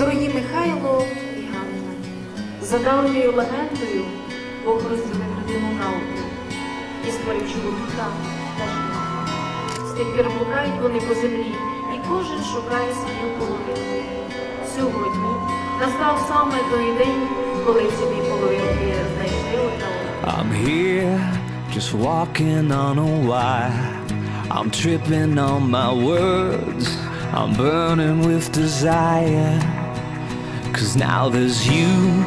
Дорогі Михайло і Ганна, за давньою легендою Бог розділив людину навпіл і створив чоловіка та жінку. З тих пір блукають вони по землі, і кожен шукає свою половину. Сьогодні настав саме той день, коли дві половинки знайшли here, just walking on a wire. I'm tripping on my words. I'm burning with desire. Cause now there's you,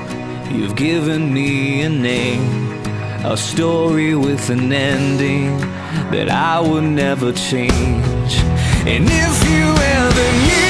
you've given me a name. A story with an ending that I would never change. And if you ever need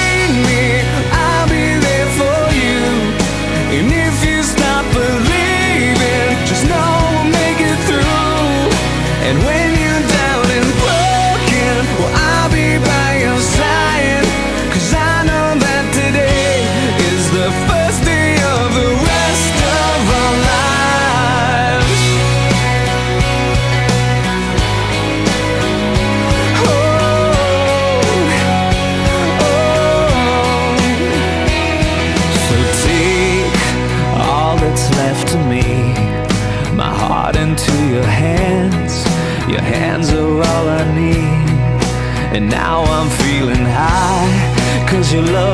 your hands. Your hands are all I need. And now I'm feeling high, cause your love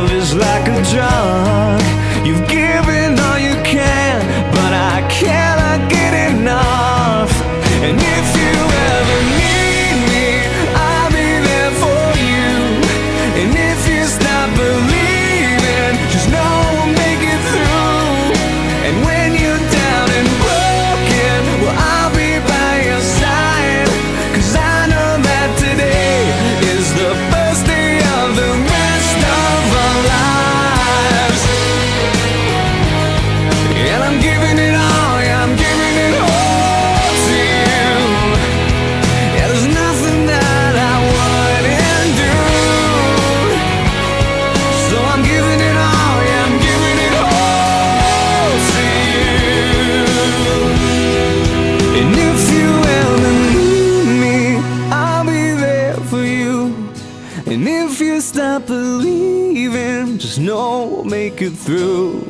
And if you stop believing, just know we'll make it through.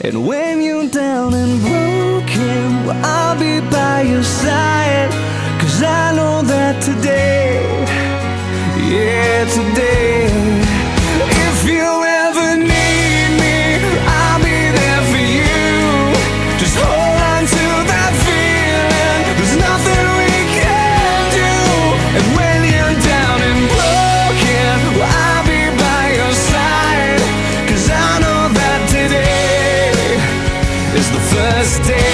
And when you're down and broken, well, I'll be by your side. Cause I know that today, yeah, today stay